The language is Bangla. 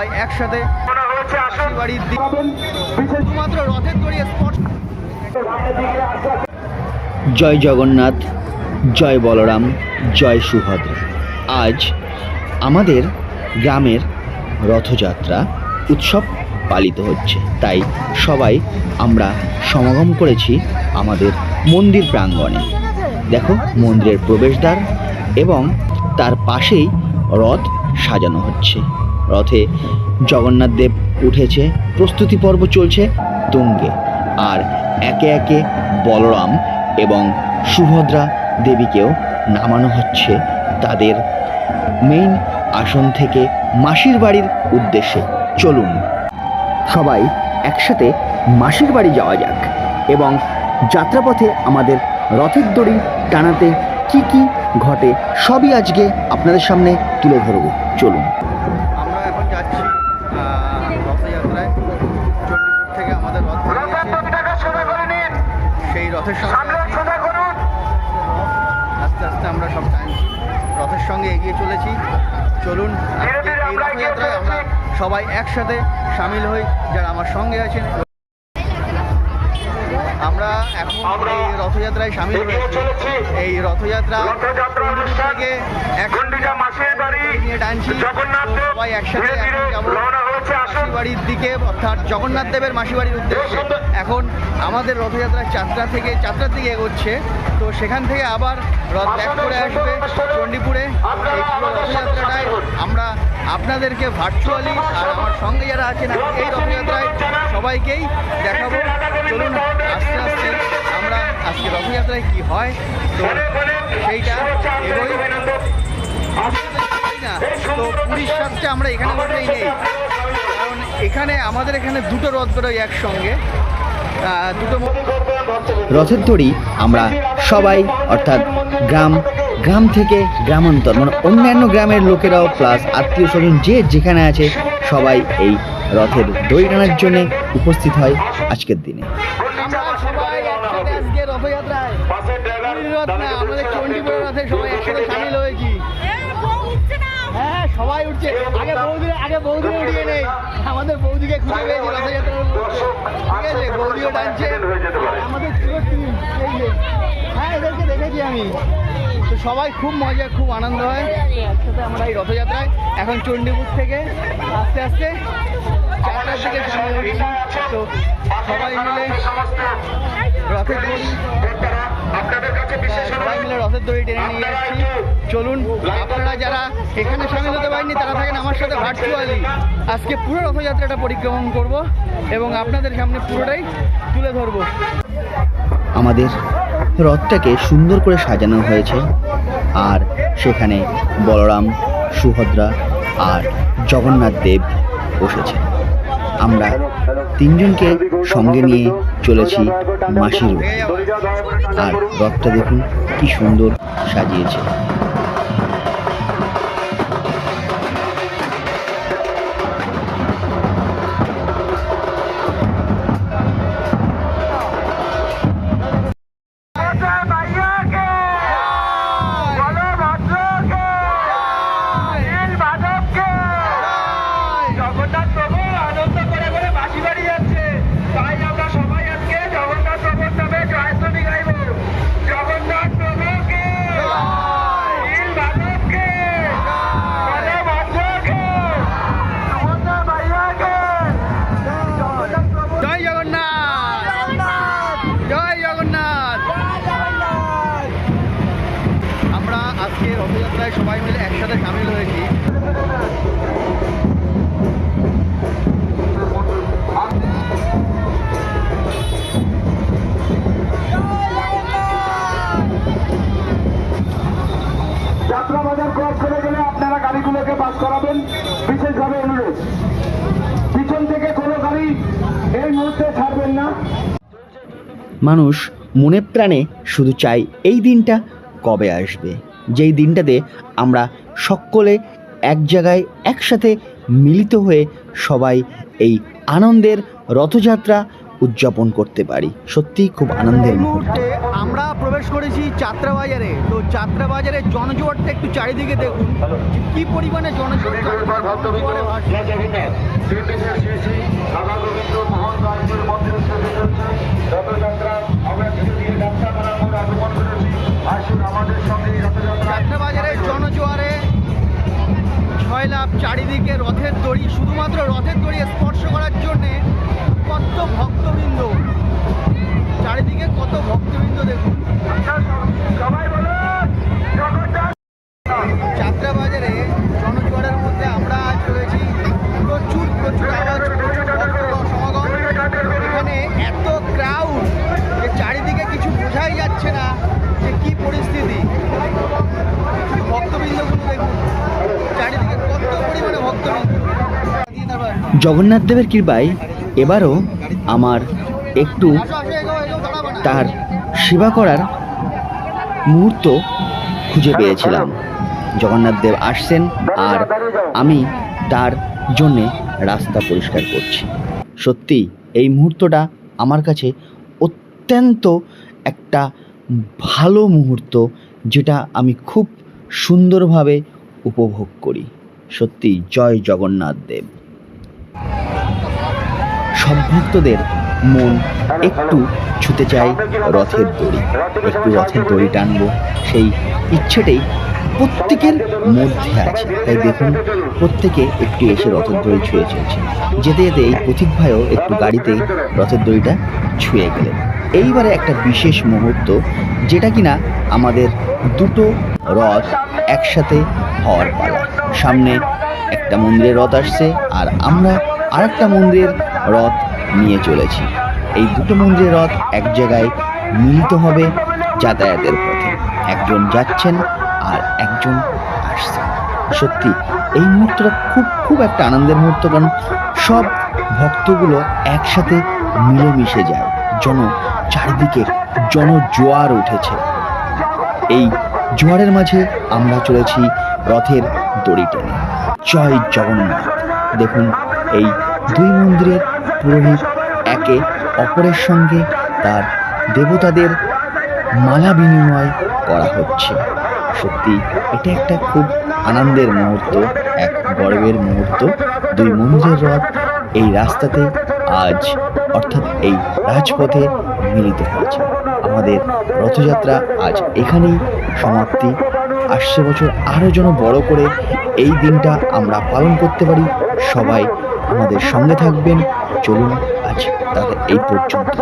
সবাই একসাথে বাড়ির শুধুমাত্র রথের দড়ি স্পর্শ জয় জগন্নাথ জয় বলরাম জয় সুভদ্রা। আজ আমাদের গ্রামের রথযাত্রা উৎসব পালিত হচ্ছে। তাই সবাই আমরা সমাগম করেছি আমাদের মন্দির প্রাঙ্গণে। দেখো মন্দিরের প্রবেশদ্বার এবং তার পাশেই রথ সাজানো হচ্ছে। রথে জগন্নাথ দেব উঠেছে। প্রস্তুতি পর্ব চলছে তুঙ্গে। আর একে একে বলরাম এবং সুভদ্রা দেবীকেও নামানো হচ্ছে তাদের মেইন আসন থেকে মাসির বাড়ির উদ্দেশ্যে। চলুন সবাই একসাথে মাসির বাড়ি যাওয়া যাক এবং যাত্রাপথে আমাদের রথের দড়ি টানাতে কি কি ঘটে সবই আজকে আপনাদের সামনে তুলে ধরব। চলুন। রথের সঙ্গে আস্তে আস্তে আমরা সব টাইম রথের সঙ্গে এগিয়ে চলেছি। চলুন এই রথযাত্রায় আমরা সবাই একসাথে সামিল হই যারা আমার সঙ্গে আছেন। রথযাত্রায় সামিল হয়েছি। এই রথযাত্রা থেকে টানছি। সবাই একসাথে এখন যাব মাসির বাড়ির দিকে অর্থাৎ জগন্নাথ দেবের মাসি বাড়ির উদ্দেশ্যে এখন আমাদের রথযাত্রা চাত্রা থেকে চাত্রার দিকে এগোচ্ছে। তো সেখান থেকে আবার রথ ব্যাক করে আসবে চণ্ডীপুরে। এই রথযাত্রাটায় আমরা আপনাদেরকে ভার্চুয়ালি আর আমার সঙ্গে যারা আছেন এই রথযাত্রায় সবাইকেই দেখাবো। চলুন আস্তে আস্তে আজকে রথযাত্রায় কি হয়? তো সেইটা এগোই। না তো পুরীর সাথে আমরা এখানে বসেই নেই। কারণ এখানে আমাদের এখানে দুটো রথ বেরোয় একসঙ্গে। দুটো রথের দড়ি আমরা সবাই অর্থাৎ গ্রাম গ্রাম থেকে গ্রামান্তর মানে অন্যান্য গ্রামের লোকেরাও প্লাস আত্মীয় স্বজন যে যেখানে আছে সবাই এই রথের দড়ি টানার জন্যে উপস্থিত হয় আজকের দিনে। আমাদের চণ্ডীপুরের রথে সবাই একসাথে সামিল হয়েছি হ্যাঁ সবাই উঠছে। আগে বৌদি আগে বৌদি উঠিয়ে নেই। আমাদের বৌদিকে খুঁজে পেয়েছি রথযাত্রার ঠিক আছে বৌদিও টানছে আমাদের এই যে। হ্যাঁ এদেরকে দেখেছি আমি। তো সবাই খুব মজা খুব আনন্দ হয়। একসাথে আমরা এই রথযাত্রায় এখন চণ্ডীপুর থেকে আস্তে আস্তে চারটার দিকে সামনে তো সবাই মিলে রথের রথের দড়ি টেনে নিয়ে যাচ্ছি চলুন আপনারা যারা এখানে সামিল হতে পারেননি তারা থাকেন আমার সাথে ভার্চুয়ালি আজকে পুরো রথযাত্রাটা পরিক্রমণ করব এবং আপনাদের সামনে পুরোটাই তুলে ধরবো। আমাদের রথটাকে সুন্দর করে সাজানো হয়েছে আর সেখানে বলরাম সুভদ্রা আর জগন্নাথ দেব বসেছে আমরা তিনজনকে সঙ্গে নিয়ে চলেছি মাসির আর রথটা দেখুন কি সুন্দর সাজিয়েছে। আজকে রথযাত্রায় সবাই মিলে একসাথে সামিল হয়েছি। যাত্রা ক্রস করে গেলে আপনারা গাড়িগুলোকে পাস করাবেন বিশেষভাবে অনুরোধ। পিছন থেকে কোনো গাড়ি এই মুহূর্তে ছাড়বেন না। মানুষ মনে প্রাণে শুধু চাই এই দিনটা কবে আসবে। যেই দিনটাতে আমরা সকলে এক জায়গায় একসাথে মিলিত হয়ে সবাই এই আনন্দের রথযাত্রা উদযাপন করতে পারি। সত্যিই খুব আনন্দের মুহূর্ত আমরা প্রবেশ করেছি চাত্রা বাজারে তো চাত্রা বাজারে জনজোয়ারটা একটু চারিদিকে দেখুন। কি পরিমাণে জনজোয়ার? জনজোয়ারে। চারিদিকে রথের দড়ি, শুধুমাত্র রথের দড়ি স্পর্শ করার জন্যে কত ভক্তবৃন্দ। চারিদিকে কত ভক্তবৃন্দ দেখুন। যাত্রা বাজারে মধ্যে আমরা সমাগম। এত জগন্নাথ দেবের কৃপায় এবারও আমার একটু। তার সেবা করার মুহূর্ত খুঁজে পেয়েছিলাম। জগন্নাথ দেব আসছেন আর আমি তার জন্যে রাস্তা পরিষ্কার করছি। সত্যি, এই মুহূর্তটা আমার কাছে অত্যন্ত একটা ভালো মুহূর্ত যেটা আমি খুব সুন্দরভাবে উপভোগ করি। সত্যি, জয় জগন্নাথ দেব। সব ভক্তদের মন একটু ছুতে চায় রথের দড়ি। একটু রথের দড়ি টানবো। সেই ইচ্ছেটাই প্রত্যেকের মধ্যে আছে। তাই দেখুন প্রত্যেকে একটু এসে রথের দড়ি ছুঁয়ে চলছে। যেতে যেতে এই পথিক ভাইও একটু গাড়িতে রথের দড়িটা ছুঁয়ে গেলেন। এইবারে একটা বিশেষ মুহূর্ত যেটা কিনা আমাদের দুটো রথ একসাথে হওয়ার পালা। সামনে একটা মন্দিরের রথ আসছে আর আমরা আরেকটা মন্দিরের রথ নিয়ে চলেছি। এই দুটো মন্দিরের রথ এক জায়গায় মিলিত হবে যাতায়াতের পথে। একজন যাচ্ছেন আর একজন আসছেন। সত্যি, এই মুহূর্তটা খুব খুব একটা আনন্দের মুহূর্ত, কারণ সব ভক্তগুলো একসাথে মিলেমিশে যায়। জন, চারিদিকে জনজোয়ার উঠেছে। এই জোয়ারের মাঝে আমরা চলেছি রথের দড়ি টেনে। জয় জগন্নাথ। দেখুন, এই দুই মন্দিরের পুরোহিত একে অপরের সঙ্গে তার দেবতাদের মালা বিনিময় করা হচ্ছে। সত্যি, এটা একটা খুব আনন্দের মুহূর্ত, এক গর্বের মুহূর্ত। দুই মন্দিরের রথ এই রাস্তাতে আজ, অর্থাৎ এই রাজপথে মিলিত হয়েছে আমাদের রথযাত্রা আজ এখানেই সমাপ্তি। আসছে বছর আরও যেন বড় করে এই দিনটা আমরা পালন করতে পারি। সবাই আমাদের সঙ্গে থাকবেন। চলুন আজ তাহলে এই পর্যন্ত